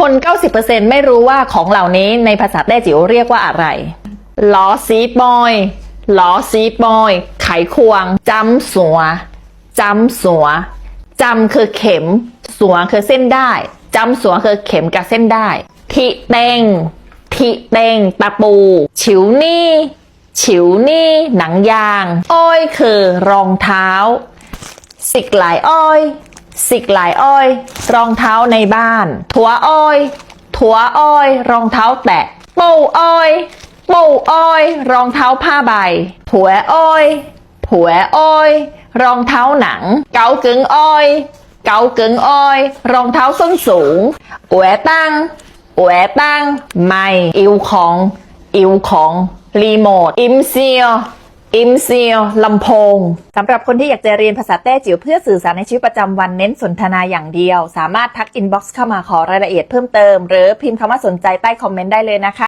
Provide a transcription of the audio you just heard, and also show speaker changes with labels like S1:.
S1: คน 90%ไม่รู้ว่าของเหล่านี้ในภาษาแต้จิ๋วเรียกว่าอะไรล้อซีบอยล้อซีบอย ไขควงจำสัวจำสัวจำคือเข็ม สัวคือเส้นได้จำสัวคือเข็มกับเส้นได้ทิเตงทิเตงตะปู ฉิวนี่ฉิวนี่ หนังยาง อ้อยคือรองเท้า สิกหลายอ้อย สิกหลายอ้อย รองเท้าในบ้าน ถั่วอ้อย ถั่วอ้อย รองเท้าแตะปูอ้อยปูอ้อย รองเท้าผ้าใบ ผัวอ้อย ผัวอ้อย รองเท้าหนัง เกากึ่งอ้อย เกากึ่งอ้อย รองเท้าส้นสูงแหวตั้งแหวตั้ง ไม่ อิวของ อิวของ รีโมท อิมเซีย อิมเซียลำโพงสำหรับคนที่อยากจะเรียนภาษาแต้จิ๋วเพื่อสื่อสารในชีวิตประจำวันเน้นสนทนาอย่างเดียว สามารถทักอินบ็อกซ์เข้ามาขอรายละเอียดเพิ่มเติม หรือพิมพ์คำว่าสนใจใต้คอมเมนต์ได้เลยนะคะ